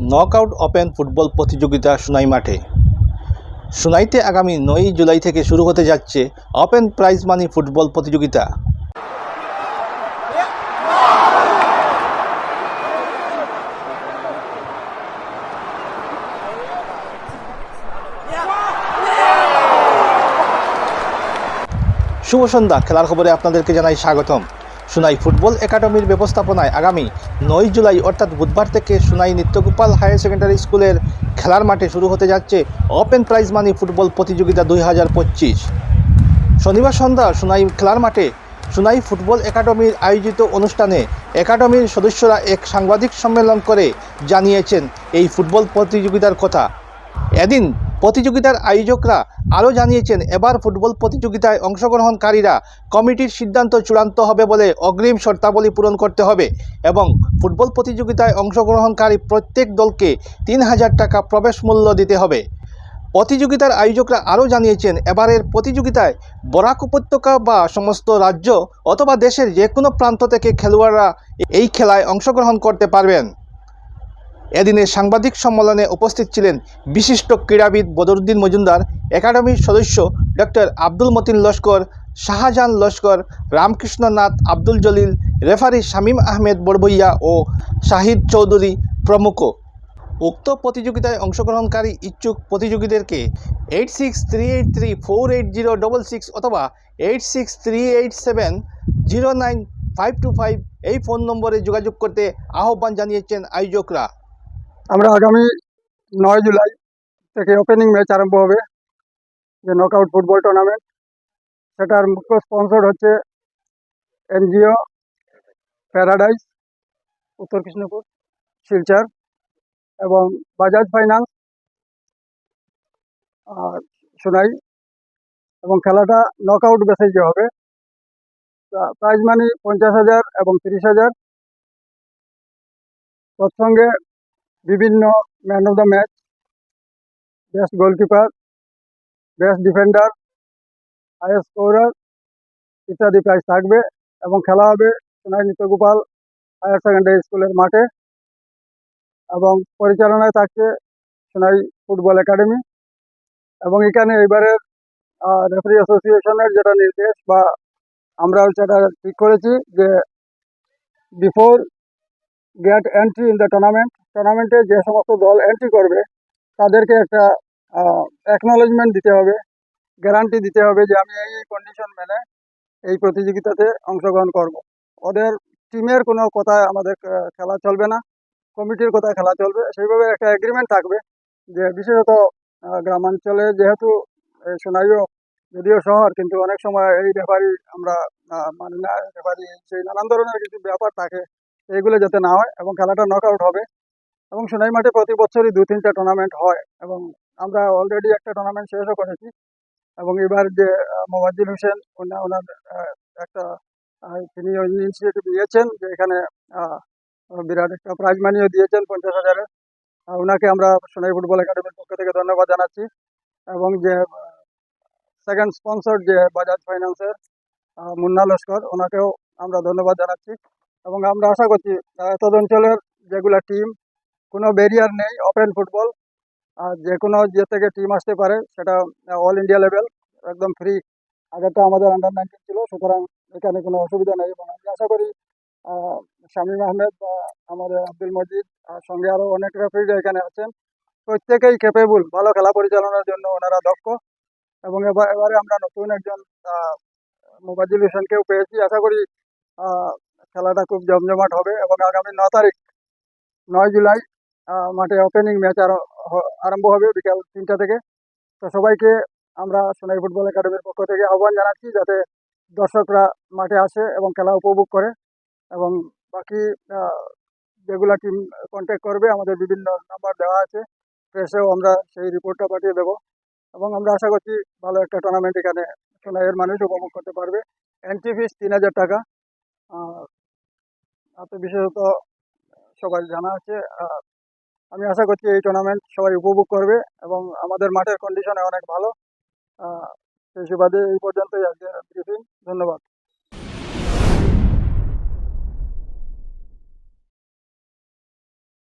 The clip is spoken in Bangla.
নকআউট ওপেন ফুটবল প্রতিযোগিতা সুনাই মাঠে। সুনাইতে আগামী নয়ই জুলাই থেকে শুরু হতে যাচ্ছে ওপেন প্রাইজ মানি ফুটবল প্রতিযোগিতা। শুভ সন্ধ্যা, খেলার খবরে আপনাদেরকে জানাই স্বাগতম। সুনাই ফুটবল একাডেমির ব্যবস্থাপনায় আগামী নয় জুলাই, অর্থাৎ বুধবার থেকে সুনাই নিত্যগোপাল হায়ার সেকেন্ডারি স্কুলের খেলার মাঠে শুরু হতে যাচ্ছে ওপেন প্রাইজ মানি ফুটবল প্রতিযোগিতা দুই হাজার পঁচিশ। শনিবার সন্ধ্যা সুনাই খেলার মাঠে সুনাই ফুটবল একাডেমির আয়োজিত অনুষ্ঠানে একাডেমির সদস্যরা এক সাংবাদিক সম্মেলন করে জানিয়েছেন এই ফুটবল প্রতিযোগিতার কথা। এদিন প্রতিযোগিতার আয়োজকরা আরও জানিয়েছেন, এবার ফুটবল প্রতিযোগিতায় অংশগ্রহণকারীরা কমিটির সিদ্ধান্ত চূড়ান্ত হবে বলে অগ্রিম শর্তাবলী পূরণ করতে হবে এবং ফুটবল প্রতিযোগিতায় অংশগ্রহণকারী প্রত্যেক দলকে তিন হাজার টাকা প্রবেশ মূল্য দিতে হবে। প্রতিযোগিতার আয়োজকরা আরও জানিয়েছেন, এবারের প্রতিযোগিতায় বরাক উপত্যকা বা সমস্ত রাজ্য অথবা দেশের যে কোনো প্রান্ত থেকে খেলোয়াড়রা এই খেলায় অংশগ্রহণ করতে পারবেন। এদিনের সাংবাদিক সম্মেলনে উপস্থিত ছিলেন বিশিষ্ট ক্রীড়াবিদ বদরুদ্দিন মজুমদার একাডেমির সদস্য ডক্টর আব্দুল মতিন লস্কর, শাহজাহান লস্কর রামকৃষ্ণনাথ আব্দুল জলিল, রেফারি শামীম আহমেদ বড়বইয়া ও শাহিদ চৌধুরী প্রমুখ। উক্ত প্রতিযোগিতায় অংশগ্রহণকারী ইচ্ছুক প্রতিযোগীদেরকে eight six three eight three four eight zero double six অথবা eight six three eight seven zero nine five two five এই ফোন নম্বরে যোগাযোগ করতে আহ্বান জানিয়েছেন আয়োজকরা। আমরা আগামী নয় জুলাই থেকে ওপেনিং ম্যাচ আরম্ভ হবে, যে নকআউট ফুটবল টুর্নামেন্ট সেটার মুখ্য স্পন্সর হচ্ছে এনজিও প্যারাডাইস উত্তর কৃষ্ণপুর, শিলচর এবং বাজাজ ফাইন্যান্স আর সোনাই এবং খেলাটা নকআউট বেসিসে হবে। প্রাইজ মানি পঞ্চাশ হাজার এবং তিরিশ হাজার। তৎসঙ্গে বিভিন্ন man of the match best goalkeeper best defender highest scorer ইত্যাদি প্রাইজ থাকবে এবং খেলা হবে সোনাই নিত্যগোপাল হায়ার সেকেন্ডারি স্কুলের মাঠে এবং পরিচালনায় থাকছে সোনাই ফুটবল একাডেমি এবং এখানে এবারের রেফারি অ্যাসোসিয়েশনের যেটা নির্দেশ বা আমরাও সেটা ঠিক করেছি যে before gate entry in the tournament টুর্নামেন্টে যে সমস্ত দল এন্ট্রি করবে, তাদেরকে একটা অ্যাকনোলেজমেন্ট দিতে হবে গ্যারান্টি দিতে হবে যে আমি এই কন্ডিশন মেনে এই প্রতিযোগিতাতে অংশগ্রহণ করব। ওদের টিমের কোনো কথায় আমাদের খেলা চলবে না। কমিটির কথায় খেলা চলবে। সেইভাবে একটা এগ্রিমেন্ট থাকবে যে বিশেষত গ্রামাঞ্চলে যেহেতু সোনাইও যদিও শহর, কিন্তু অনেক সময় এই রেফারি আমরা মানি না রেফারি সেই নানান ধরনের কিছু ব্যাপার থাকে। এইগুলো যাতে না হয় এবং খেলাটা নকআউট হবে। এবং সোনাই মাঠে প্রতি বছরই দু তিনটা টুর্নামেন্ট হয় এবং আমরা অলরেডি একটা টুর্নামেন্ট শেষও করেছি। এবং এবার যে আহ, মোবাজ্জিল হোসেন ওনা- ওনার একটা তিনি ইনিশিয়েটিভ নিয়েছেন যে এখানে বিরাট একটা প্রাইজ মানিও দিয়েছেন পঞ্চাশ হাজারের ওনাকে আমরা সোনাই ফুটবল একাডেমির পক্ষ থেকে ধন্যবাদ জানাচ্ছি। এবং যে সেকেন্ড স্পন্সর যে বাজাজ ফাইন্যান্সের মুন্না লস্কর ওনাকেও আমরা ধন্যবাদ জানাচ্ছি। এবং আমরা আশা করছি অঞ্চলের যেগুলা টিম কোনো ব্যারিয়ার নেই ওপেন ফুটবল আর যে কোনো যে থেকে টিম আসতে পারে, সেটা অল ইন্ডিয়া লেভেল একদম ফ্রি আগেরটা আমাদের আন্ডার নাইনটিন ছিল, সুতরাং এখানে কোনো অসুবিধা নেই এবং আমি আশা করি শামীম আহমেদ বা আমাদের আব্দুল মজিদ আর সঙ্গে আরও অনেক রেফারিরা এখানে আছেন। প্রত্যেকেই ক্যাপেবল ভালো খেলা পরিচালনার জন্য ওনারা দক্ষ। এবং এবার, এবারে আমরা নতুন একজন মোবাজিল হোসেনকেও পেয়েছি। আশা করি খেলাটা খুব জমজমাট হবে এবং আগামী ন তারিখ, নয় জুলাই মাঠে ওপেনিং ম্যাচ আর আরম্ভ হবে বিকাল তিনটা থেকে। তো সবাইকে আমরা সোনাই ফুটবল একাডেমির পক্ষ থেকে আহ্বান জানাচ্ছি যাতে দর্শকরা মাঠে আসে এবং খেলা উপভোগ করে এবং বাকি যেগুলা টিম কন্ট্যাক্ট করবে আমাদের বিভিন্ন নাম্বার দেওয়া আছে প্রেসেও আমরা সেই রিপোর্টটা পাঠিয়ে দেবো। এবং আমরা আশা করছি ভালো একটা টুর্নামেন্ট এখানে সোনাইয়ের মানুষ উপভোগ করতে পারবে। এন্ট্রি ফিস তিন হাজার টাকা তাতে বিশেষত সবাই জানা আছে আমি আশা করছি এই টুর্নামেন্ট সবাই উপভোগ করবে এবং আমাদের মাঠের কন্ডিশনে অনেক ভালো। সেই সুবাদে এই পর্যন্তই আজকের ব্রিফিং ধন্যবাদ।